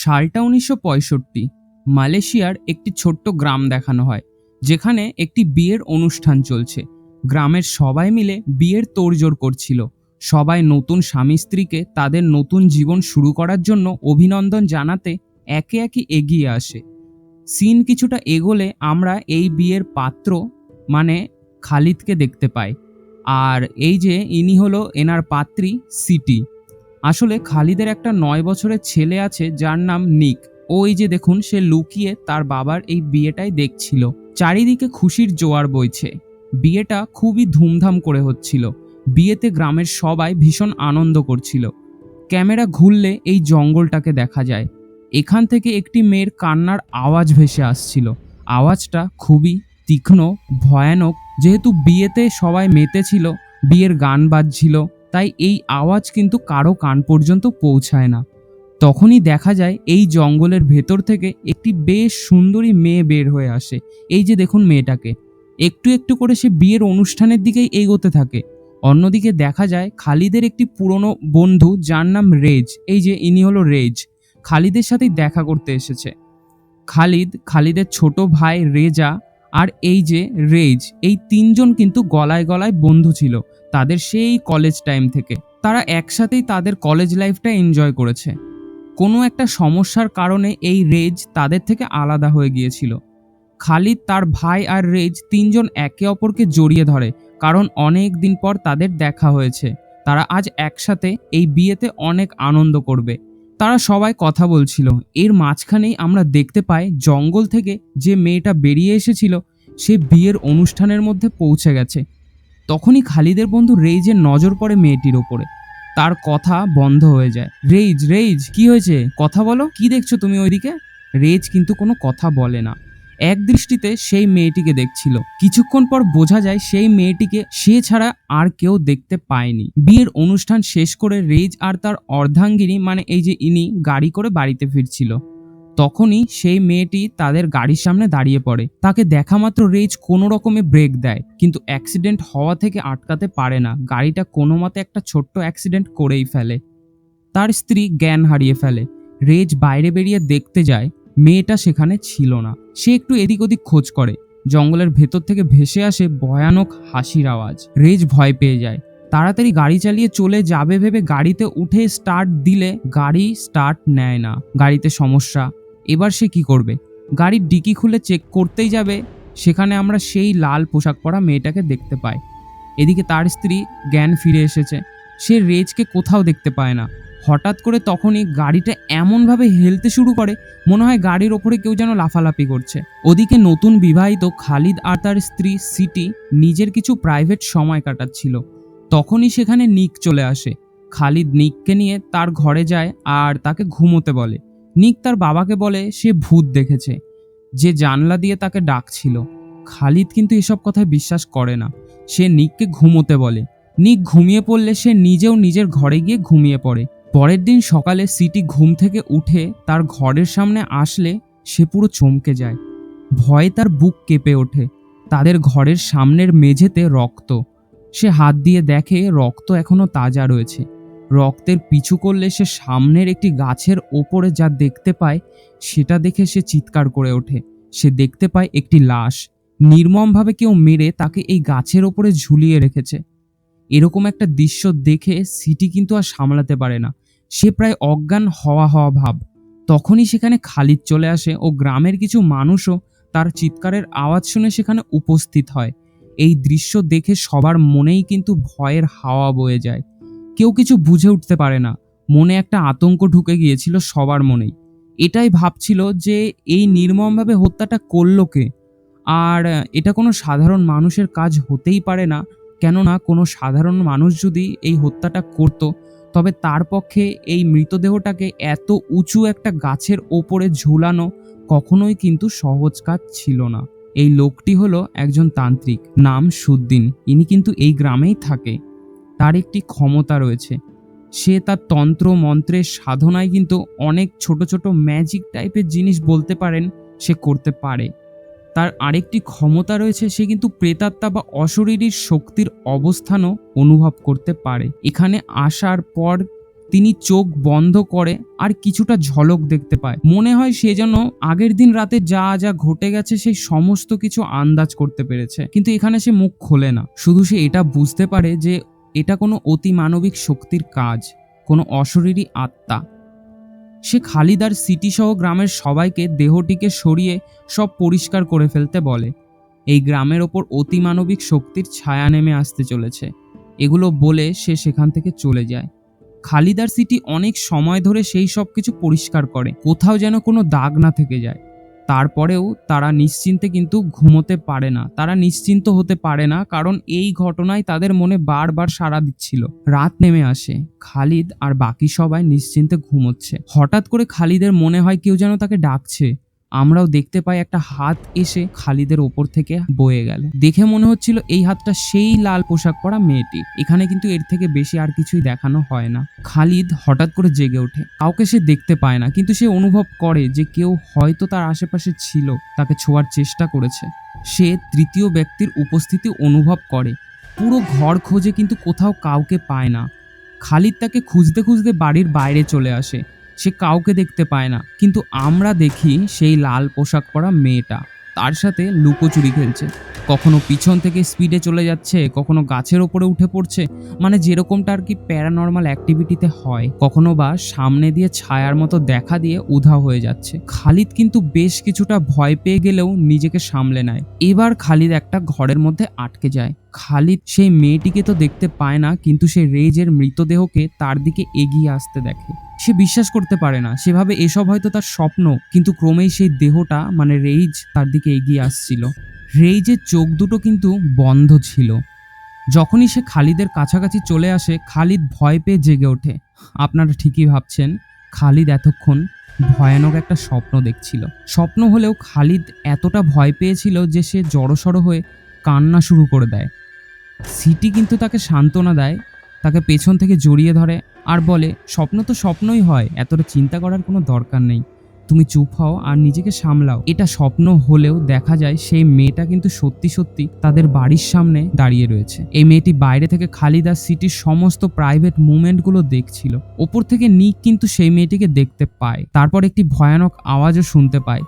সালটা উনিশশো পঁয়ষট্টি, মালয়েশিয়ার একটি ছোট্ট গ্রাম দেখানো হয়, যেখানে একটি বিয়ের অনুষ্ঠান চলছে। গ্রামের সবাই মিলে বিয়ের তোড়জোড় করছিল। সবাই নতুন স্বামী স্ত্রীকে তাদের নতুন জীবন শুরু করার জন্য অভিনন্দন জানাতে একে একে এগিয়ে আসে। সিন কিছুটা এগোলে আমরা এই বিয়ের পাত্র মানে খালিদকে দেখতে পাই। আর এই যে ইনি হলো এনার পাত্রী সিটি। আসলে খালিদের একটা নয় বছরের ছেলে আছে যার নাম নিক। ওই যে দেখুন, সে লুকিয়ে তার বাবার এই বিয়েটাই দেখছিল। চারিদিকে খুশির জোয়ার বইছে। বিয়েটা খুবই ধুমধাম করে হচ্ছিল। বিয়েতে গ্রামের সবাই ভীষণ আনন্দ করছিল। ক্যামেরা ঘুরলে এই জঙ্গলটাকে দেখা যায়। এখান থেকে একটি মেয়ের কান্নার আওয়াজ ভেসে আসছিল। আওয়াজটা খুবই তীক্ষ্ণ, ভয়ানক। যেহেতু বিয়েতে সবাই মেতেছিল, বিয়ের গান বাজছিল তাই এই আওয়াজ কিন্তু কারও কান পর্যন্ত পৌঁছায় না। তখনই দেখা যায় এই জঙ্গলের ভেতর থেকে একটি বেশ সুন্দরী মেয়ে বের হয়ে আসে। এই যে দেখুন মেয়েটাকে। একটু একটু করে সে বিয়ের অনুষ্ঠানের দিকেই এগোতে থাকে। অন্যদিকে দেখা যায় খালিদের একটি পুরনো বন্ধু যার নাম রেজ। এই যে ইনি হলো রেজ। খালিদের সাথেই দেখা করতে এসেছে। খালিদ, খালিদের ছোট ভাই রেজা আর এই যে রেজ। এই তিনজন কিন্তু গলায় গলায় বন্ধু ছিল। তাদের সেই কলেজ টাইম থেকে। তারা একসাথেই তাদের কলেজ লাইফটা এনজয় করেছে। কোনো একটা সমস্যার কারণে এই রেজ তাদের থেকে আলাদা হয়ে গিয়েছিল। খালিদ তার ভাই আর রেজ তিনজন একে অপরকে জড়িয়ে ধরে, কারণ অনেক দিন পর তাদের দেখা হয়েছে। তারা আজ একসাথে এই বিয়েতে অনেক আনন্দ করবে। তারা সবাই কথা বলছিল। এর মাঝখানেই আমরা দেখতে পাই জঙ্গল থেকে যে মেয়েটা বেরিয়ে এসেছিল, সে বিয়ের অনুষ্ঠানের মধ্যে পৌঁছে গেছে। তখনই খালিদের বন্ধু রেইজের নজর পড়ে মেয়েটির ওপরে। তার কথা বন্ধ হয়ে যায়। রেইজ রেইজ, কি হয়েছে? কথা বলো। কি দেখছ তুমি ওইদিকে? রেজ কিন্তু কোনো কথা বলে না। এক দৃষ্টিতে সেই মেয়েটিকে দেখছিল। কিছুক্ষণ পর বোঝা যায় সেই মেয়েটিকে সে ছাড়া আর কেউ দেখতে পায়নি। বিয়ের অনুষ্ঠান শেষ করে রেজ আর তার অর্ধাঙ্গিনী মানে এই যে ইনি, গাড়ি করে বাড়িতে ফিরছিল। তখনই সেই মেয়েটি তাদের গাড়ির সামনে দাঁড়িয়ে পড়ে। তাকে দেখা মাত্র রেজ কোনো রকমে ব্রেক দেয়, কিন্তু অ্যাক্সিডেন্ট হওয়া থেকে আটকাতে পারে না। গাড়িটা কোনো মতে একটা ছোট্ট অ্যাক্সিডেন্ট করেই ফেলে। তার স্ত্রী জ্ঞান হারিয়ে ফেলে। রেজ বাইরে বেরিয়ে দেখতে যায়, মেয়েটা সেখানে ছিল না। সে একটু এদিক ওদিক খোঁজ করে। জঙ্গলের ভেতর থেকে ভেসে আসে ভয়ানক হাসির আওয়াজ। রেজ ভয় পেয়ে যায়। তাড়াতাড়ি গাড়ি চালিয়ে চলে যাবে ভেবে গাড়িতে উঠে স্টার্ট দিলে গাড়ি স্টার্ট নেয় না। গাড়িতে সমস্যা এবার সে কি করবে? গাড়ির ডিকি খুলে চেক করতেই যাবে, সেখানে আমরা সেই লাল পোশাক পরা মেয়েটাকে দেখতে পাই। এদিকে তার স্ত্রী জ্ঞান ফিরে এসেছে। সে রেজকে কোথাও দেখতে পায় না। হঠাৎ করে তখনই গাড়িটা এমনভাবে হেলতে শুরু করে, মনে হয় গাড়ির ওপরে কেউ যেন লাফালাফি করছে। ওদিকে নতুন বিবাহিত খালিদ আর তার স্ত্রী সিটি নিজের কিছু প্রাইভেট সময় কাটাচ্ছিল। তখনই সেখানে নিক চলে আসে। খালিদ নিককে নিয়ে তার ঘরে যায় আর তাকে ঘুমোতে বলে। নিক তার বাবাকে বলে, সে ভূত দেখেছে। যে জানলা দিয়ে তাকে ডাকছিল। খালিদ কিন্তু এসব কথায় বিশ্বাস করে না। সে নিককে ঘুমোতে বলে। নিক ঘুমিয়ে পড়লে সে নিজেও নিজের ঘরে গিয়ে ঘুমিয়ে পড়ে। পরের দিন সকালে সিটি ঘুম থেকে উঠে তার ঘরের সামনে আসলে সে পুরো চমকে যায়। ভয়ে তার বুক কেঁপে ওঠে। তাদের ঘরের সামনের মেঝেতে রক্ত। সে হাত দিয়ে দেখে রক্ত এখনও তাজা রয়েছে। রক্তের পিছু করলে সে সামনের একটি গাছের ওপরে যা দেখতে পায়, সেটা দেখে সে চিৎকার করে ওঠে। সে দেখতে পায় একটি লাশ। নির্মমভাবে কেউ মেরে তাকে এই গাছের ওপরে ঝুলিয়ে রেখেছে। এরকম একটা দৃশ্য দেখে সিটি কিন্তু আর সামলাতে পারে না। সে প্রায় অজ্ঞান হওয়া হওয়া ভাব। তখনই সেখানে খালিদ চলে আসে ও গ্রামের কিছু মানুষও তার চিৎকারের আওয়াজ শুনে সেখানে উপস্থিত হয়। এই দৃশ্য দেখে সবার মনেই কিন্তু ভয়ের হাওয়া বয়ে যায়। কেউ কিছু বুঝে উঠতে পারে না। মনে একটা আতঙ্ক ঢুকে গিয়েছিল সবার মনেই। এটাই ভাবছিল যে এই নির্মমভাবে হত্যাটা করল কে? আর এটা কোনো সাধারণ মানুষের কাজ হতেই পারে না। কেননা কোনো সাধারণ মানুষ যদি এই হত্যাটা করত, তবে তার পক্ষে এই মৃতদেহটাকে এত উঁচু একটা গাছের ওপরে ঝুলানো কখনোই কিন্তু সহজ কাজ ছিল না। এই লোকটি হলো একজন তান্ত্রিক, নাম সুদ্দিন। ইনি কিন্তু এই গ্রামেই থাকে। তার একটি ক্ষমতা রয়েছে। সে তার তন্ত্র মন্ত্রের সাধনায় কিন্তু অনেক ছোট ছোট ম্যাজিক টাইপের জিনিস বলতে পারেন সে করতে পারে। তার আরেকটি ক্ষমতা রয়েছে, সে কিন্তু প্রেতাত্মা বা অশরীরীর শক্তির অবস্থানও অনুভব করতে পারে। এখানে আসার পর তিনি চোখ বন্ধ করে আর কিছুটা ঝলক দেখতে পায়। মনে হয় সে যেন আগের দিন রাতে যা যা ঘটে গেছে সেই সমস্ত কিছু আন্দাজ করতে পেরেছে। কিন্তু এখানে সে মুখ খোলে না। শুধু সে এটা বুঝতে পারে যে এটা কোনো অতিমানবিক শক্তির কাজ, কোনো অশরীরী আত্মা। সে খালিদার সিটি সহ গ্রামের সবাইকে দেহটিকে সরিয়ে সব পরিষ্কার করে ফেলতে বলে। এই গ্রামের ওপর অতিমানবিক শক্তির ছায়া নেমে আসতে চলেছে। এগুলো বলে সে সেখান থেকে চলে যায়। খালিদার সিটি অনেক সময় ধরে সেই সব কিছু পরিষ্কার করে, কোথাও যেন কোনো দাগ না থেকে যায়। তারপরেও তারা নিশ্চিন্তে কিন্তু ঘুমোতে পারে না। তারা নিশ্চিন্ত হতে পারে না, কারণ এই ঘটনায় তাদের মনে বারবার সাড়া দিচ্ছিল। রাত নেমে আসে, খালিদ আর বাকি সবাই নিশ্চিন্তে ঘুমোচ্ছে। হঠাৎ করে খালিদের মনে হয় কেউ যেন তাকে ডাকছে। আমরাও দেখতে পাই একটা হাত এসে খালিদের ওপর থেকে বয়ে গেল। দেখে মনে হচ্ছিল এই হাতটা সেই লাল পোশাক পরা মেয়েটি। এখানে কিন্তু এর থেকে বেশি আর কিছুই দেখানো হয় না। খালিদ হঠাৎ করে জেগে ওঠে। কাউকে সে দেখতে পায় না, কিন্তু সে অনুভব করে যে কেউ হয়তো তার আশেপাশে ছিল, তাকে ছোঁয়ার চেষ্টা করেছে। সে তৃতীয় ব্যক্তির উপস্থিতি অনুভব করে। পুরো ঘর খোঁজে কিন্তু কোথাও কাউকে পায় না। খালিদ তাকে খুঁজতে খুঁজতে বাড়ির বাইরে চলে আসে। সে কাউকে দেখতে পায় না। কিন্তু আমরা দেখি সেই লাল পোশাক পরা মেয়েটা। তার সাথে লুকোচুরি খেলছে। কখনো পিছন থেকে স্পিডে চলে যাচ্ছে, কখনো গাছের ওপরে উঠে পড়ছে। মানে যেরকমটা আর কি প্যারানর্মাল অ্যাক্টিভিটিতে হয়। কখনো বা সামনে দিয়ে ছায়ার মতো দেখা দিয়ে উধাও হয়ে যাচ্ছে। খালিদ কিন্তু বেশ কিছুটা ভয় পেয়ে গেলেও নিজেকে সামলে নেয়। এবার খালিদ একটা ঘরের মধ্যে আটকে যায়। খালিদ সেই মেয়েটিকে তো দেখতে পায় না, কিন্তু সে রেজের মৃতদেহকে তার দিকে এগিয়ে আসতে দেখে। সে বিশ্বাস করতে পারে না, সেভাবে এসব হয়তো তার স্বপ্ন, কিন্তু ক্রমেই সেই দেহটা মানে রেইজ তার দিকে এগিয়ে আসছিল। রেইজের চোখ দুটো কিন্তু বন্ধ ছিল। যখনই সে খালিদের কাছাকাছি চলে আসে, খালিদ ভয় পেয়ে জেগে ওঠে। আপনারা ঠিকই ভাবছেন, খালিদ এতক্ষণ ভয়ানক একটা স্বপ্ন দেখছিল। স্বপ্ন হলেও খালিদ এতটা ভয় পেয়েছিল যে সে জড়সড় হয়ে কান্না শুরু করে দেয়। সিটি কিন্তু তাকে সান্ত্বনা দেয়, তাকে পেছন থেকে জড়িয়ে ধরে আর বলে, স্বপ্ন তো স্বপ্নই হয়, এতটা চিন্তা করার কোনো দরকার নেই। তুমি চুপ হও আর নিজেকে সামলাও। এটা স্বপ্ন হলেও দেখা যায় সেই মেয়েটা কিন্তু সত্যি সত্যি তাদের বাড়ির সামনে দাঁড়িয়ে রয়েছে। এই মেয়েটি বাইরে থেকে খালিদা সিটির সমস্ত প্রাইভেট মুভমেন্টগুলো দেখছিল। ওপর থেকে নিক কিন্তু সেই মেয়েটিকে দেখতে পায়। তারপর একটি ভয়ানক আওয়াজও শুনতে পায়।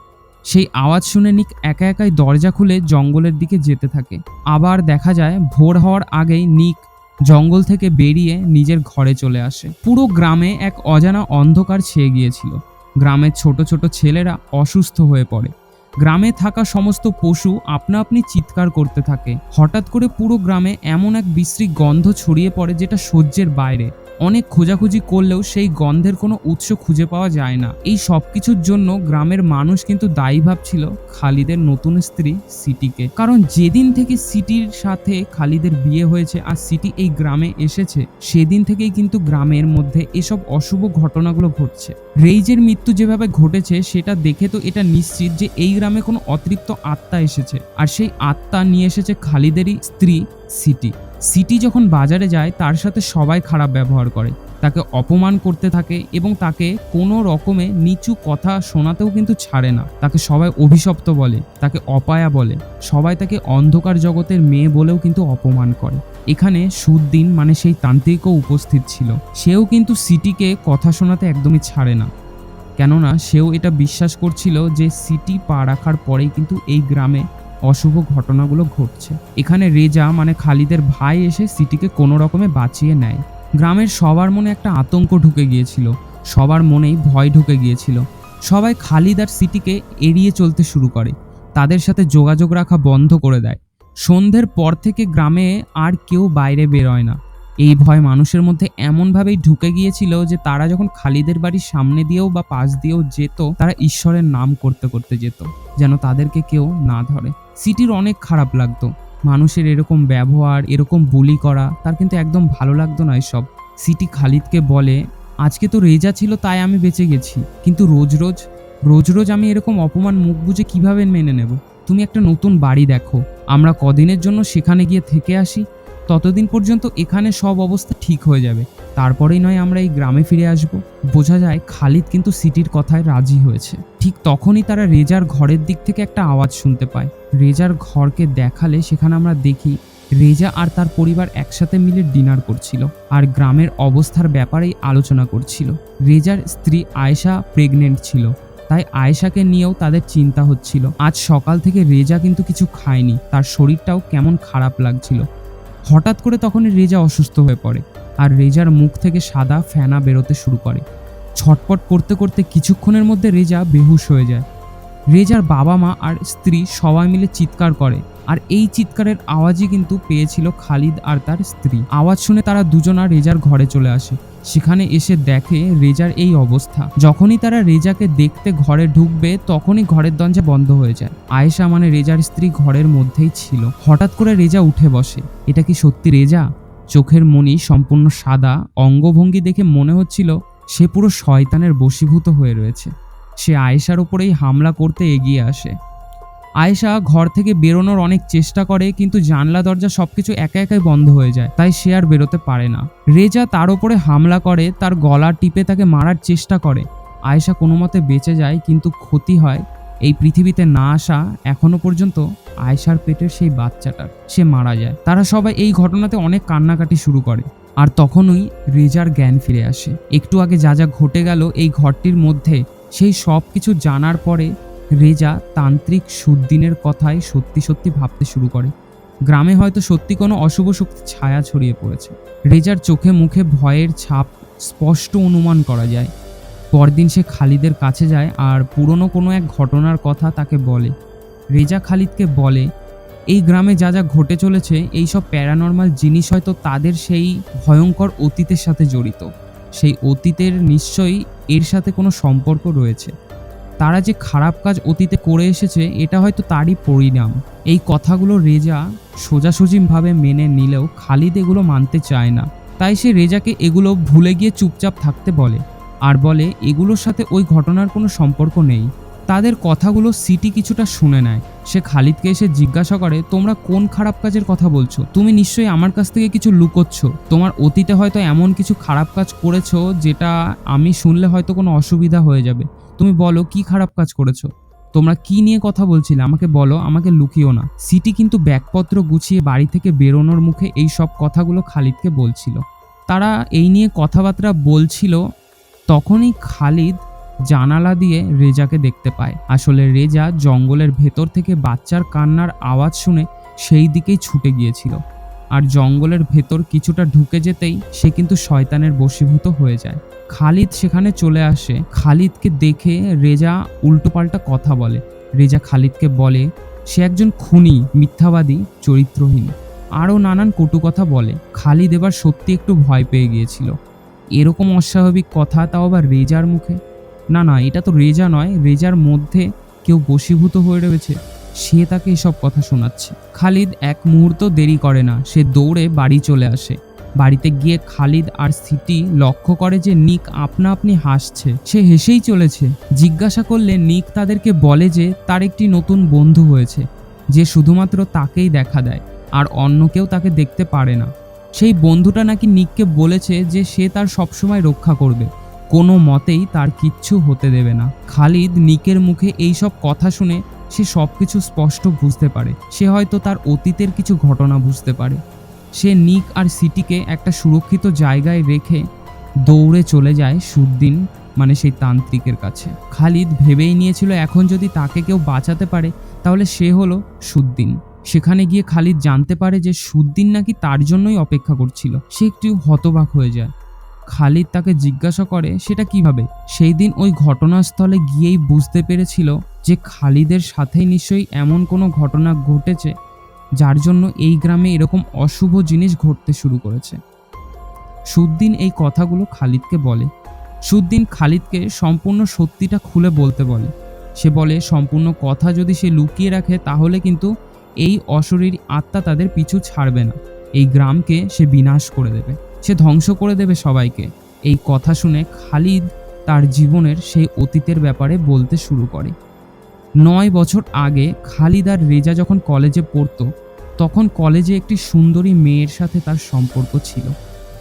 সেই আওয়াজ শুনে নিক একা একাই দরজা খুলে জঙ্গলের দিকে যেতে থাকে। আবার দেখা যায়, ভোর হওয়ার আগেই নিক জঙ্গল থেকে বেরিয়ে নিজের ঘরে চলে আসে। পুরো গ্রামে এক অজানা অন্ধকার ছেয়ে গিয়েছিল। গ্রামের ছোট ছোট ছেলেরা অসুস্থ হয়ে পড়ে। গ্রামে থাকা সমস্ত পশু আপনা আপনি চিৎকার করতে থাকে। হঠাৎ করে পুরো গ্রামে এমন এক বিশ্রী গন্ধ ছড়িয়ে পড়ে যেটা সহ্যের বাইরে। অনেক খোঁজাখুঁজি করলেও সেই গন্ধের কোনো উৎস খুঁজে পাওয়া যায় না। এই সব কিছুর জন্য গ্রামের মানুষ কিন্তু দায়ী ভাবছিল খালিদের নতুন স্ত্রী সিটিকে। কারণ যেদিন থেকে সিটির সাথে খালিদের বিয়ে হয়েছে আর সিটি এই গ্রামে এসেছে, সেদিন থেকেই কিন্তু গ্রামের মধ্যে এসব অশুভ ঘটনাগুলো ঘটছে। রেইজের মৃত্যু যেভাবে ঘটেছে, সেটা দেখে তো এটা নিশ্চিত যে এই গ্রামে কোনো অতৃপ্ত আত্মা এসেছে। আর সেই আত্মা নিয়ে এসেছে খালিদেরই স্ত্রী সিটি। সিটি যখন বাজারে যায়, তার সাথে সবাই খারাপ ব্যবহার করে। তাকে অপমান করতে থাকে এবং তাকে কোনো রকমে নিচু কথা শোনাতেও কিন্তু ছাড়ে না। তাকে সবাই অভিশপ্ত বলে, তাকে অপায়া বলে। সবাই তাকে অন্ধকার জগতের মেয়ে বলেও কিন্তু অপমান করে। এখানে সুদ্দিন মানে সেই তান্ত্রিকও উপস্থিত ছিল। সেও কিন্তু সিটিকে কথা শোনাতে একদমই ছাড়ে না। কেননা সেও এটা বিশ্বাস করছিল যে সিটি পা রাখার পরেই কিন্তু এই গ্রামে অশুভ ঘটনাগুলো ঘটছে। এখানে রেজা মানে খালিদের ভাই এসে সিটিকে কোনো রকমে বাঁচিয়ে নেয়। গ্রামের সবার মনে একটা আতঙ্ক ঢুকে গিয়েছিল। সবার মনেই ভয় ঢুকে গিয়েছিল। সবাই খালিদ আর সিটিকে এড়িয়ে চলতে শুরু করে। তাদের সাথে যোগাযোগ রাখা বন্ধ করে দেয়। সন্ধ্যের পর থেকে গ্রামে আর কেউ বাইরে বেরোয় না। এই ভয় মানুষের মধ্যে এমনভাবেই ঢুকে গিয়েছিল যে তারা যখন খালিদের বাড়ির সামনে দিয়েও বা পাশ দিয়েও যেত, তারা ঈশ্বরের নাম করতে করতে যেত, যেন তাদেরকে কেউ না ধরে। সিটির অনেক খারাপ লাগতো। মানুষের এরকম ব্যবহার, এরকম বুলি করা, তার কিন্তু একদম ভালো লাগতো না এসব। সিটি খালিদকে বলে, আজকে তো রেজা ছিল, তাই আমি বেঁচে গেছি। কিন্তু রোজ রোজ রোজ রোজ আমি এরকম অপমান মুখ বুঝে কীভাবে মেনে নেব? তুমি একটা নতুন বাড়ি দেখো। আমরা কদিনের জন্য সেখানে গিয়ে থেকে আসি ততদিন পর্যন্ত এখানে সব অবস্থা ঠিক হয়ে যাবে। তারপরেই নয় আমরা এই গ্রামে ফিরে আসব। বোঝা যায় খালিদ কিন্তু সিটির কথায় রাজি হয়েছে। ঠিক তখনই তারা রেজার ঘরের দিক থেকে একটা আওয়াজ শুনতে পায়। রেজার ঘরকে দেখালে সেখানে আমরা দেখি রেজা আর তার পরিবার একসাথে মিলে ডিনার করছিল আর গ্রামের অবস্থার ব্যাপারেই আলোচনা করছিল। রেজার স্ত্রী আয়েশা প্রেগনেন্ট ছিল, তাই আয়েশাকে নিয়েও তাদের চিন্তা হচ্ছিল। আজ সকাল থেকে রেজা কিন্তু কিছু খায়নি, তার শরীরটাও কেমন খারাপ লাগছিল। হঠাৎ করে তখনই রেজা অসুস্থ হয়ে পড়ে আর রেজার মুখ থেকে সাদা ফেনা বেরোতে শুরু করে। ছটপট করতে করতে কিছুক্ষণের মধ্যে রেজা বেহুশ হয়ে যায়। রেজার বাবা মা আর স্ত্রী সবাই মিলে চিৎকার করে। আর এই চিৎকারের আওয়াজই কিন্তু পেয়েছিল খালিদ আর তার স্ত্রী। আওয়াজ শুনে তারা দুজনা রেজার ঘরে চলে আসে। সেখানে এসে দেখে রেজার এই অবস্থা। যখনই তারা রেজাকে দেখতে ঘরে ঢুকবে, তখনই ঘরের দরজা বন্ধ হয়ে যায়। আয়েশা মানে রেজার স্ত্রী ঘরের মধ্যেই ছিল। হঠাৎ করে রেজা উঠে বসে। এটা কি সত্যি রেজা? চোখের মনি সম্পূর্ণ সাদা, অঙ্গভঙ্গি দেখে মনে হচ্ছিল সে পুরো শয়তানের বশীভূত হয়ে রয়েছে। সে আয়েশার ওপরেই হামলা করতে এগিয়ে আসে। আয়েশা ঘর থেকে বেরোনোর অনেক চেষ্টা করে, কিন্তু জানলা, দরজা সবকিছু একা একাই বন্ধ হয়ে যায়। তাই সে আর বেরোতে পারে না। রেজা তার ওপরে হামলা করে, তার গলা টিপে তাকে মারার চেষ্টা করে। আয়েশা কোনো মতে বেঁচে যায়, কিন্তু ক্ষতি হয়। এই পৃথিবীতে না আসা এখনও পর্যন্ত আয়েশার পেটের সেই বাচ্চাটার। সে মারা যায়। তারা সবাই এই ঘটনাতে অনেক কান্নাকাটি শুরু করে। আর তখনই রেজার জ্ঞান ফিরে আসে। একটু আগে যা যা ঘটে গেল এই ঘরটির মধ্যে, সেই সব কিছু জানার পরে রেজা তান্ত্রিক সুদ্দিনের কথাই সত্যি সত্যি ভাবতে শুরু করে। গ্রামে হয়তো সত্যি কোনো অশুভ শক্তি ছায়া ছড়িয়ে পড়েছে। রেজার চোখে মুখে ভয়ের ছাপ স্পষ্ট অনুমান করা যায়। পরদিন সে খালিদের কাছে যায় আর পুরনো কোনো এক ঘটনার কথা তাকে বলে। রেজা খালিদকে বলে, এই গ্রামে যা যা ঘটে চলেছে, এই সব প্যারানর্মাল জিনিস হয়তো তাদের সেই ভয়ঙ্কর অতীতের সাথে জড়িত। সেই অতীতের নিশ্চয়ই এর সাথে কোনো সম্পর্ক রয়েছে। তারা যে খারাপ কাজ অতীতে করে এসেছে, এটা হয়তো তারই পরিণাম। এই কথাগুলো রেজা সোজাসুজিভাবে মেনে নিলেও খালিদ এগুলো মানতে চায় না। তাই সে রেজাকে এগুলো ভুলে গিয়ে চুপচাপ থাকতে বলে। আর বলে, এগুলোর সাথে ওই ঘটনার কোনো সম্পর্ক নেই। তাদের কথাগুলো সিটি কিছুটা শুনে নেয়। সে খালিদকে এসে জিজ্ঞাসা করে, তোমরা কোন খারাপ কাজের কথা বলছো? তুমি নিশ্চয়ই আমার কাছ থেকে কিছু লুকোচ্ছ। তোমার অতীতে হয়তো এমন কিছু খারাপ কাজ করেছ, যেটা আমি শুনলে হয়তো কোনো অসুবিধা হয়ে যাবে। তুমি বলো কি খারাপ কাজ করেছ। তোমরা কি নিয়ে কথা বলছিলে? আমাকে বলো, আমাকে লুকিও না। সিটি কিন্তু ব্যাগপত্র গুছিয়ে বাড়ি থেকে বেরোনোর মুখে এই সব কথাগুলো খালিদকে বলছিল। তারা এই নিয়ে কথাবার্তা বলছিল, তখনই খালিদ জানালা দিয়ে রেজাকে দেখতে পায়। আসলে রেজা জঙ্গলের ভেতর থেকে বাচ্চার কান্নার আওয়াজ শুনে সেই দিকেই ছুটে গিয়েছিল। আর জঙ্গলের ভেতর কিছুটা ঢুকে যেতেই সে কিন্তু শয়তানের বশীভূত হয়ে যায়। খালিদ সেখানে চলে আসে। খালিদকে দেখে রেজা উল্টোপাল্টা কথা বলে। রেজা খালিদকে বলে, সে একজন খুনি, মিথ্যাবাদী, চরিত্রহীন। আরও নানান কটু কথা বলে। খালিদ এবার সত্যি একটু ভয় পেয়ে গিয়েছিল। এরকম অস্বাভাবিক কথা তাও আবার রেজার মুখে? না না, এটা তো রেজা নয়। রেজার মধ্যে কেউ বশীভূত হয়ে রয়েছে। সে তাকে এসব কথা শোনাচ্ছে। খালিদ এক মুহূর্ত দেরি করে না। সে দৌড়ে বাড়ি চলে আসে। বাড়িতে গিয়ে খালিদ আর সিটি লক্ষ্য করে যে নিক আপনা আপনি হাসছে। সে হেসেই চলেছে। জিজ্ঞাসা করলে নিক তাদেরকে বলে যে তার একটি নতুন বন্ধু হয়েছে, যে শুধুমাত্র তাকেই দেখা দেয়, আর অন্য কেউ তাকে দেখতে পারে না। সেই বন্ধুটা নাকি নিককে বলেছে যে সে তার সবসময় রক্ষা করবে। কোনো মতেই তার কিচ্ছু হতে দেবে না। খালিদ নিকের মুখে এই সব কথা শুনে সে সব কিছু স্পষ্ট বুঝতে পারে। সে হয়তো তার অতীতের কিছু ঘটনা বুঝতে পারে। সে নিক আর সিটিকে একটা সুরক্ষিত জায়গায় রেখে দৌড়ে চলে যায় সুদ্দিন মানে সেই তান্ত্রিকের কাছে। খালিদ ভেবেই নিয়েছিল, এখন যদি তাকে কেউ বাঁচাতে পারে, তাহলে সে হলো সুদ্দিন সেখানে গিয়ে খালিদ জানতে পারে যে সুদ্দিন নাকি তার জন্যই অপেক্ষা করছিল। সে একটু হতবাক হয়ে যায়। খালিদ তাকে জিজ্ঞাসা করে, সেটা কীভাবে? সেই দিন ওই ঘটনাস্থলে গিয়েই বুঝতে পেরেছিল যে খালিদের সাথেই নিশ্চয়ই এমন কোনো ঘটনা ঘটেছে, যার জন্য এই গ্রামে এরকম অশুভ জিনিস ঘটতে শুরু করেছে। সুদ্দিন এই কথাগুলো খালিদকে বলে। সুদ্দিন খালিদকে সম্পূর্ণ সত্যিটা খুলে বলতে বলে। সে বলে, সম্পূর্ণ কথা যদি সে লুকিয়ে রাখে, তাহলে কিন্তু এই অশরীর আত্মা তাদের পিছু ছাড়বে না। এই গ্রামকে সে বিনাশ করে দেবে। সে ধ্বংস করে দেবে সবাইকে। এই কথা শুনে খালিদ তার জীবনের সেই অতীতের ব্যাপারে বলতে শুরু করে। নয় বছর আগে খালিদ আর রেজা যখন কলেজে পড়তো, তখন কলেজে একটি সুন্দরী মেয়ের সাথে তার সম্পর্ক ছিল।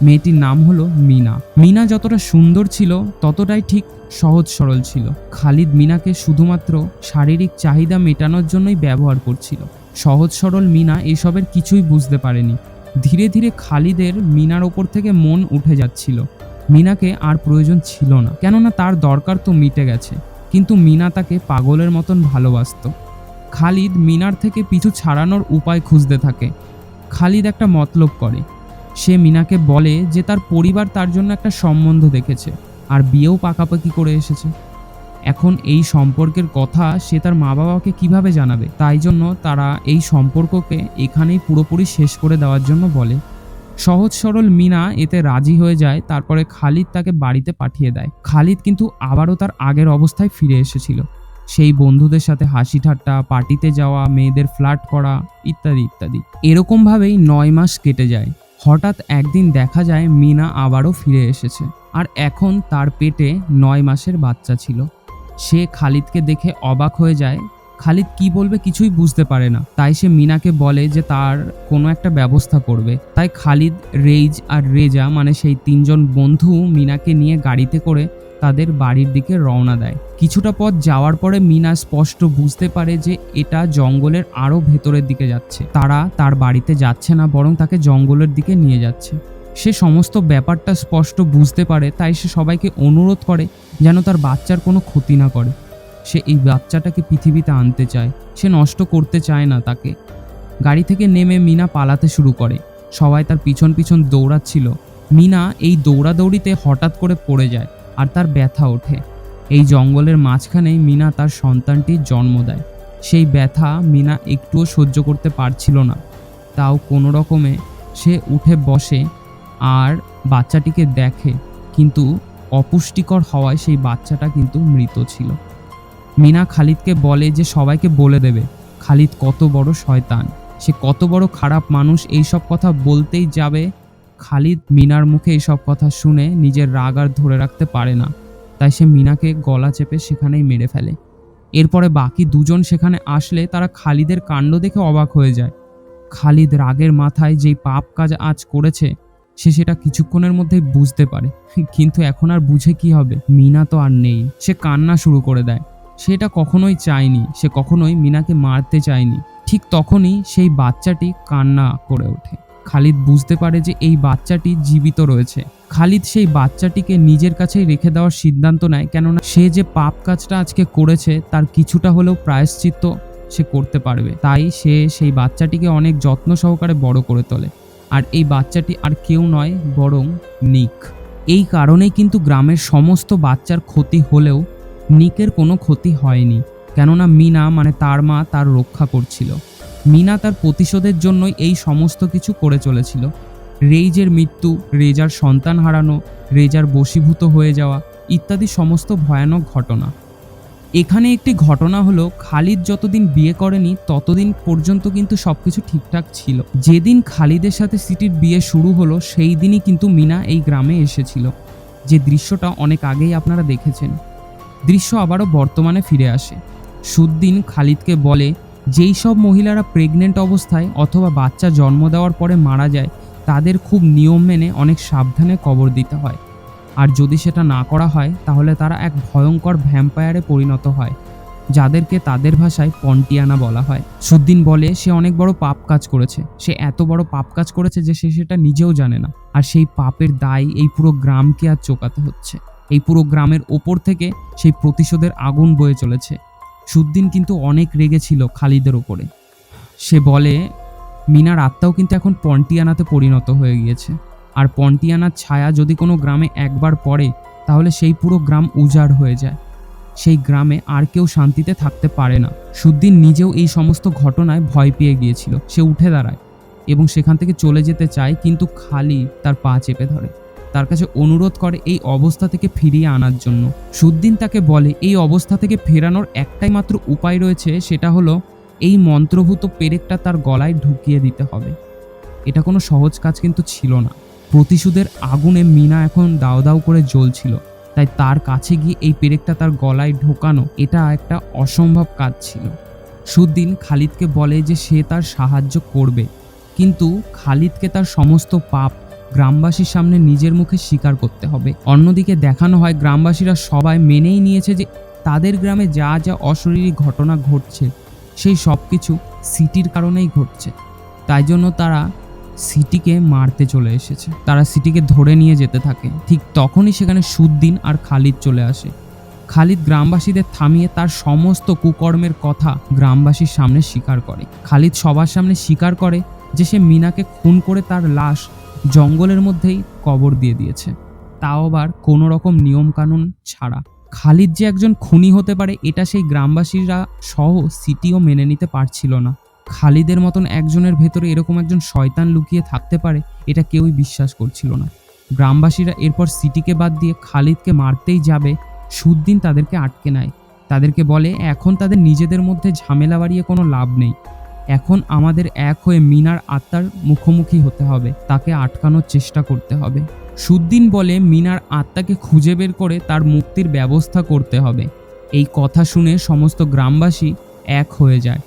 মেয়েটির নাম হলো মিনা। মিনা যতটা সুন্দর ছিল, ততটাই ঠিক সহজ সরল ছিল। খালিদ মিনাকে শুধুমাত্র শারীরিক চাহিদা মেটানোর জন্যই ব্যবহার করছিল। সহজ সরল মিনা এসবের কিছুই বুঝতে পারেনি। ধীরে ধীরে খালিদের মিনার ওপর থেকে মন উঠে যাচ্ছিল। মিনাকে আর প্রয়োজন ছিল না, কেননা তার দরকার তো মিটে গেছে। কিন্তু মিনা তাকে পাগলের মতন ভালোবাসতো। খালিদ মিনার থেকে পিছু ছাড়ানোর উপায় খুঁজতে থাকে। খালিদ একটা মতলব করে। সে মিনাকে বলে যে তার পরিবার তার জন্য একটা সম্বন্ধ দেখেছে আর বিয়েও পাকাপাকি করে এসেছে। এখন এই সম্পর্কের কথা সে তার মা বাবাকে কীভাবে জানাবে? তাই জন্য তারা এই সম্পর্ককে এখানেই পুরোপুরি শেষ করে দেওয়ার জন্য বলে। সহজ সরল মিনা এতে রাজি হয়ে যায়, তারপরে খালিদ তাকে বাড়িতে পাঠিয়ে দেয়। খালিদ কিন্তু আবারও তার আগের অবস্থায় ফিরে এসেছিল। সেই বন্ধুদের সাথে হাসি ঠাট্টা, পার্টিতে যাওয়া, মেয়েদের ফ্লার্ট করা, ইত্যাদি ইত্যাদি। এরকমভাবেই নয় মাস কেটে যায়। হঠাৎ একদিন দেখা যায় মিনা আবারও ফিরে এসেছে। আর এখন তার পেটে নয় মাসের বাচ্চা ছিল। সে খালিদকে দেখে অবাক হয়ে যায় খালিদ কি বলবে কিছুই বুঝতে পারে না। তাই সে মিনাকে বলে যে তার কোনো একটা ব্যবস্থা করবে। তাই খালিদ রেজ আর রেজা মানে সেই তিনজন বন্ধু মিনাকে নিয়ে গাড়িতে করে তাদের বাড়ির দিকে রওনা দেয়। কিছুটা পথ যাওয়ার পরে মিনা স্পষ্ট বুঝতে পারে যে এটা জঙ্গলের আরও ভেতরের দিকে যাচ্ছে। তারা তার বাড়িতে যাচ্ছে না, বরং তাকে জঙ্গলের দিকে নিয়ে যাচ্ছে। সে সমস্ত ব্যাপারটা স্পষ্ট বুঝতে পারে, তাই সে সবাইকে অনুরোধ করে যেন তার বাচ্চার কোনো ক্ষতি না করে। সে এই বাচ্চাটাকে পৃথিবীতে আনতে চায়। সে নষ্ট করতে চায় না তাকে। গাড়ি থেকে নেমে মিনা পালাতে শুরু করে। সবাই তার পিছন পিছন দৌড়াচ্ছিল। মিনা এই দৌড়াদৌড়িতে হঠাৎ করে পড়ে যায় আর তার ব্যথা ওঠে। এই জঙ্গলের মাঝখানেই মিনা তার সন্তানটির জন্ম দেয়। সেই ব্যথা মিনা একটুও সহ্য করতে পারছিল না। তাও কোনো রকমে সে উঠে বসে আর বাচ্চাটিকে দেখে। কিন্তু অপুষ্টিকর হওয়ায় সেই বাচ্চাটা কিন্তু মৃত ছিল। মিনা খালিদকে বলে যে সবাইকে বলে দেবে, খালিদ কত বড় শয়তান। সে কত বড় খারাপ মানুষ, এই সব কথা বলতেই যাবে। খালিদ মিনার মুখে এইসব কথা শুনে নিজের রাগ আর ধরে রাখতে পারে না। তাই সে মিনাকে গলা চেপে সেখানেই মেরে ফেলে। এরপরে বাকি দুজন সেখানে আসলে তারা খালিদের কাণ্ড দেখে অবাক হয়ে যায়। খালিদ রাগের মাথায় যেই পাপ কাজ আজ করেছে, সে সেটা কিছুক্ষণের মধ্যেই বুঝতে পারে। কিন্তু এখন আর বুঝে কি হবে? মিনা তো আর নেই। সে কান্না শুরু করে দেয়। সেটা কখনোই চায়নি, সে কখনোই মিনাকে মারতে চায়নি। ঠিক তখনই সেই বাচ্চাটি কান্না করে ওঠে। খালিদ বুঝতে পারে যে এই বাচ্চাটি জীবিত রয়েছে। খালিদ সেই বাচ্চাটিকে নিজের কাছেই রেখে দেওয়ার সিদ্ধান্ত নেয়, কেননা সে যে পাপ কাজটা আজকে করেছে, তার কিছুটা হলেও প্রায়শ্চিত্ত সে করতে পারবে। তাই সে সেই বাচ্চাটিকে অনেক যত্ন সহকারে বড় করে তোলে। আর এই বাচ্চাটি আর কেউ নয়, বরং নিক। এই কারণেই কিন্তু গ্রামের সমস্ত বাচ্চার ক্ষতি হলেও নিকের কোনো ক্ষতি হয়নি, কেননা মিনা মানে তার মা তার রক্ষা করছিল। মিনা তার প্রতিশোধের জন্যই এই সমস্ত কিছু করে চলেছিল। রেইজের মৃত্যু, রেজার সন্তান হারানো, রেজার বশীভূত হয়ে যাওয়া ইত্যাদি সমস্ত ভয়ানক ঘটনা। এখানে একটি ঘটনা হলো, খালিদ যতদিন বিয়ে করেনি, ততদিন পর্যন্ত কিন্তু সব কিছু ঠিকঠাক ছিল। যেদিন খালিদের সাথে সিটির বিয়ে শুরু হলো, সেই দিনই কিন্তু মিনা এই গ্রামে এসেছিল। যে দৃশ্যটা অনেক আগেই আপনারা দেখেছেন। দৃশ্য আবারও বর্তমানে ফিরে আসে। সুদ্দিন খালিদকে বলে, যেই সব মহিলারা প্রেগনেন্ট অবস্থায় অথবা বাচ্চা জন্ম দেওয়ার পরে মারা যায়, তাদের খুব নিয়ম মেনে অনেক সাবধানে কবর দিতে হয়। আর যদি সেটা না করা হয়, তাহলে তারা এক ভয়ঙ্কর ভ্যাম্পায়ারে পরিণত হয়, যাদেরকে তাদের ভাষায় পন্টিয়ানা বলা হয়। সুদ্দিন বলে, সে অনেক বড় পাপ কাজ করেছে। সে এত বড় পাপ কাজ করেছে যে সে সেটা নিজেও জানে না। আর সেই পাপের দায় এই পুরো গ্রামকে আর চোকাতে হচ্ছে। এই পুরো গ্রামের ওপর থেকে সেই প্রতিশোধের আগুন বয়ে চলেছে। সুদ্দিন কিন্তু অনেক রেগেছিল খালিদের ওপরে সে বলে, মিনার আত্মাও কিন্তু এখন পন্টিয়ানাতে পরিণত হয়ে গিয়েছে। আর পন্টিয়ানার ছায়া যদি কোনো গ্রামে একবার পড়ে, তাহলে সেই পুরো গ্রাম উজাড় হয়ে যায়। সেই গ্রামে আর কেউ শান্তিতে থাকতে পারে না। সুদ্দিন নিজেও এই সমস্ত ঘটনায় ভয় পেয়ে গিয়েছিল। সে উঠে দাঁড়ায় এবং সেখান থেকে চলে যেতে চায়, কিন্তু খালি তার পা চেপে ধরে। তার কাছে অনুরোধ করে এই অবস্থা থেকে ফিরিয়ে আনার জন্য। সুদ্দিন তাকে বলে, এই অবস্থা থেকে ফেরানোর একটাই মাত্র উপায় রয়েছে, সেটা হলো এই মন্ত্রভূত পেরেকটা তার গলায় ঢুকিয়ে দিতে হবে। এটা কোনো সহজ কাজ কিন্তু ছিল না। প্রতিশোধের আগুনে মিনা এখন দাও দাও করে জ্বলছিল। তাই তার কাছে গিয়ে এই পেরেকটা তার গলায় ঢোকানো, এটা একটা অসম্ভব কাজ ছিল। সুদ্দিন খালিদকে বলে যে সে তার সাহায্য করবে। কিন্তু খালিদকে তার সমস্ত পাপ গ্রামবাসীর সামনে নিজের মুখে স্বীকার করতে হবে। অন্যদিকে দেখানো হয়, গ্রামবাসীরা সবাই মেনেই নিয়েছে যে তাদের গ্রামে যা যা অশরীরী ঘটনা ঘটছে, সেই সব কিছু সিটির কারণেই ঘটছে। তাই জন্য তারা সিটিকে মারতে চলে এসেছে। তারা সিটিকে ধরে নিয়ে যেতে থাকে। ঠিক তখনই সেখানে সুদ্দিন আর খালিদ চলে আসে। খালিদ গ্রামবাসীদের থামিয়ে তার সমস্ত কুকর্মের কথা গ্রামবাসীর সামনে স্বীকার করে। খালিদ সবার সামনে স্বীকার করে যে সে মিনাকে খুন করে তার লাশ জঙ্গলের মধ্যেই কবর দিয়ে দিয়েছে। তাও আবার কোনো রকম নিয়মকানুন ছাড়া। খালিদ যে একজন খুনি হতে পারে, এটা সেই গ্রামবাসীরা সহ সিটিও মেনে নিতে পারছিল না। খালিদের মতন একজনের ভেতরে এরকম একজন শয়তান লুকিয়ে থাকতে পারে, এটা কেউই বিশ্বাস করছিল না। গ্রামবাসীরা এরপর সিটিকে বাদ দিয়ে খালিদকে মারতেই যাবে, সুদ্দিন তাদেরকে আটকে নেয়। তাদেরকে বলে, এখন তাদের নিজেদের মধ্যে ঝামেলা বাড়িয়ে কোনো লাভ নেই। এখন আমাদের এক হয়ে মিনার আত্মার মুখোমুখি হতে হবে, তাকে আটকানোর চেষ্টা করতে হবে। সুদ্দিন বলে, মিনার আত্মাকে খুঁজে বের করে তার মুক্তির ব্যবস্থা করতে হবে। এই কথা শুনে সমস্ত গ্রামবাসী এক হয়ে যায়।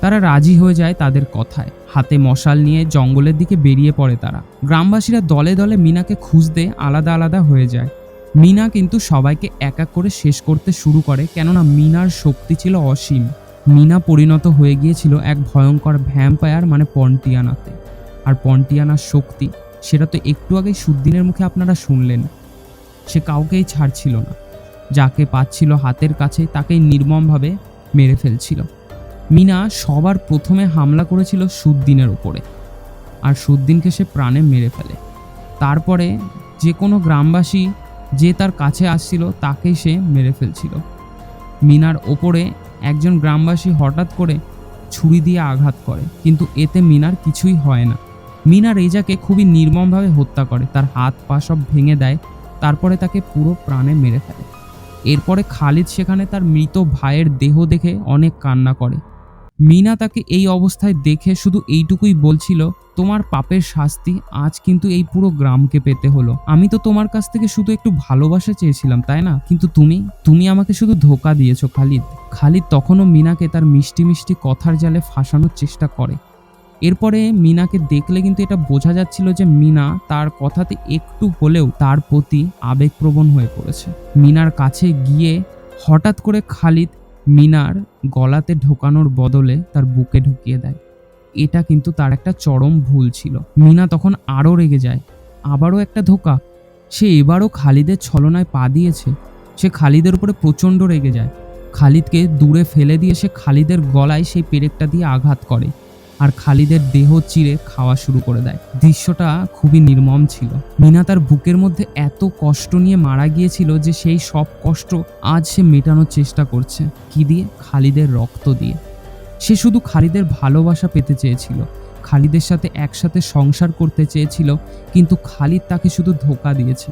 তারা রাজি হয়ে যায় তাদের কথায়। হাতে মশাল নিয়ে জঙ্গলের দিকে বেরিয়ে পড়ে তারা। গ্রামবাসীরা দলে দলে মিনাকে খুঁজতে আলাদা আলাদা হয়ে যায়। মিনা কিন্তু সবাইকে এক এক করে শেষ করতে শুরু করে, কেননা মিনার শক্তি ছিল অসীম। মিনা পরিণত হয়ে গিয়েছিল এক ভয়ঙ্কর ভ্যাম্পায়ার মানে পন্টিয়ানাতে। আর পন্টিয়ানার শক্তি, সেটা তো একটু আগেই সুদ্দিনের মুখে আপনারা শুনলেন। সে কাউকেই ছাড়ছিল না। যাকে পাচ্ছিল হাতের কাছে, তাকেই নির্মমভাবে মেরে ফেলছিল। মিনা সবার প্রথমে হামলা করেছিল সুদ্দিনের উপরে। আর সুদ্দিনকে সে প্রাণে মেরে ফেলে। তারপরে যে কোনো গ্রামবাসী যে তার কাছে আসছিল, তাকেই সে মেরে ফেলছিল। মিনার ওপরে একজন গ্রামবাসী হঠাৎ করে ছুরি দিয়ে আঘাত করে, কিন্তু এতে মিনার কিছুই হয় না। মিনা রেজাকে খুবই নির্মমভাবে হত্যা করে, তার হাত পা সব ভেঙে দেয়, তারপরে তাকে পুরো প্রাণে মেরে ফেলে। এরপরে খালিদ সেখানে তার মৃত ভাইয়ের দেহ দেখে অনেক কান্না করে। মিনা তাকে এই অবস্থায় দেখে শুধু এইটুকুই বলছিল তোমার পাপের শাস্তি আজ কিন্তু এই পুরো গ্রামকে পেতে হলো। আমি তো তোমার কাছ থেকে শুধু একটু ভালোবাসা চেয়েছিলাম, তাই না? কিন্তু তুমি তুমি আমাকে শুধু ধোকা দিয়েছ, খালিদ। খালিদ তখনও মিনাকে তার মিষ্টি মিষ্টি কথার জালে ফাঁসানোর চেষ্টা করে। এরপরে মিনাকে দেখলে কিন্তু এটা বোঝা যাচ্ছিল যে মিনা তার কথাতে একটু হলেও তার প্রতি আবেগপ্রবণ হয়ে পড়েছে। মিনার কাছে গিয়ে হঠাৎ করে খালিদ মিনার গলাতে ঢোকানোর বদলে তার বুকে ঢুকিয়ে দেয়। এটা কিন্তু তার একটা চরম ভুল ছিল। মিনা তখন আরও রেগে যায়। আবারও একটা ধোকা। সে এবারও খালিদের ছলনায় পা দিয়েছে। সে খালিদের উপরে প্রচণ্ড রেগে যায়। খালিদকে দূরে ফেলে দিয়ে সে খালিদের গলায় সেই পেরেকটা দিয়ে আঘাত করে আর খালিদের দেহ চিরে খাওয়া শুরু করে দেয়। দৃশ্যটা খুবই নির্মম ছিল। মিনা তার বুকের মধ্যে এত কষ্ট নিয়ে মারা গিয়েছিল যে সেই সব কষ্ট আজ সে মেটানোর চেষ্টা করছে। কি দিয়ে? খালিদের রক্ত দিয়ে। সে শুধু খালিদের ভালোবাসা পেতে চেয়েছিল। খালিদের সাথে একসাথে সংসার করতে চেয়েছিল, কিন্তু খালিদ তাকে শুধু ধোকা দিয়েছে।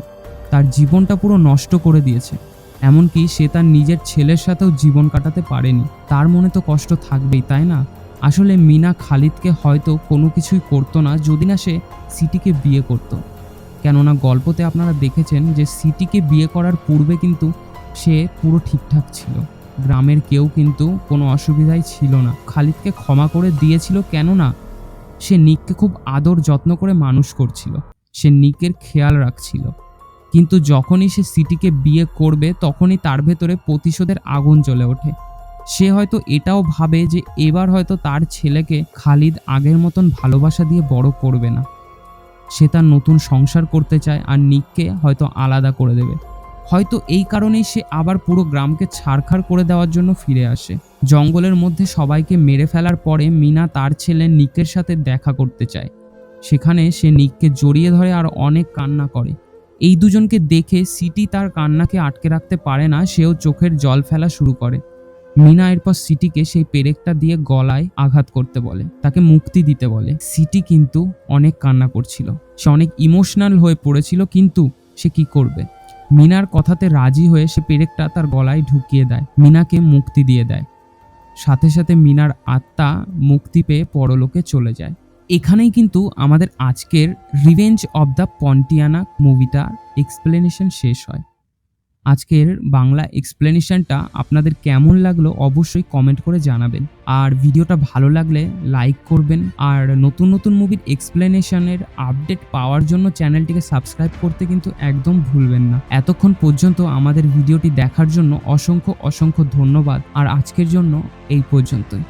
তার জীবনটা পুরো নষ্ট করে দিয়েছে। এমনকি সে তার নিজের ছেলের সাথেও জীবন কাটাতে পারেনি। তার মনে তো কষ্ট থাকবেই, তাই না? আসলে মিনা খালিদকে হয়তো কোনো কিছুই করতো না যদি না সে সিটিকে বিয়ে করত। কেননা গল্পতে আপনারা দেখেছেন যে সিটিকে বিয়ে করার পূর্বে কিন্তু সে পুরো ঠিকঠাক ছিল। গ্রামের কেউ কিন্তু কোনো অসুবিধাই ছিল না। খালিদকে ক্ষমা করে দিয়েছিল কেননা সে নিককে খুব আদর যত্ন করে মানুষ করছিল। সে নিকের খেয়াল রাখছিল। কিন্তু যখনই সে সিটিকে বিয়ে করবে, তখনই তার ভেতরে প্রতিশোধের আগুন জ্বলে ওঠে। সে হয়তো এটাও ভাবে যে এবার হয়তো তার ছেলেকে খালিদ আগের মতন ভালোবাসা দিয়ে বড় করবে না। সে তার নতুন সংসার করতে চায় আর নিককে হয়তো আলাদা করে দেবে। হয়তো এই কারণেই সে আবার পুরো গ্রামকে ছাড়খাড় করে দেওয়ার জন্য ফিরে আসে। জঙ্গলের মধ্যে সবাইকে মেরে ফেলার পরে মিনা তার ছেলে নিকের সাথে দেখা করতে চায়। সেখানে সে নিককে জড়িয়ে ধরে আর অনেক কান্না করে। এই দুজনকে দেখে সিটি তার কান্নাকে আটকে রাখতে পারে না, সেও চোখের জল ফেলা শুরু করে। মিনা এরপর সিটিকে সেই পেরেকটা দিয়ে গলায় আঘাত করতে বলে, তাকে মুক্তি দিতে বলে। সিটি কিন্তু অনেক কান্না করছিল। সে অনেক ইমোশনাল হয়ে পড়েছিল, কিন্তু সে কি করবে? মিনার কথাতে রাজি হয়ে সে পেরেকটা তার গলায় ঢুকিয়ে দেয়, মিনাকে মুক্তি দিয়ে দেয়। সাথে সাথে মিনার আত্মা মুক্তি পেয়ে পরলোকে চলে যায়। এখানেই কিন্তু আমাদের আজকের রিভেঞ্জ অব দ্য পন্টিয়ানা মুভিটার এক্সপ্লেনেশন শেষ হয়। আজকের বাংলা এক্সপ্লেনেশনটা আপনাদের কেমন লাগল অবশ্যই কমেন্ট করে জানাবেন। আর ভিডিওটা ভালো লাগলে লাইক করবেন। আর নতুন নতুন মুভির এক্সপ্লেনেশনের আপডেট পাওয়ার জন্য চ্যানেলটিকে সাবস্ক্রাইব করতে কিন্তু একদম ভুলবেন না। এতক্ষণ পর্যন্ত আমাদের ভিডিওটি দেখার জন্য অসংখ্য অসংখ্য ধন্যবাদ। আর আজকের জন্য এই পর্যন্তই।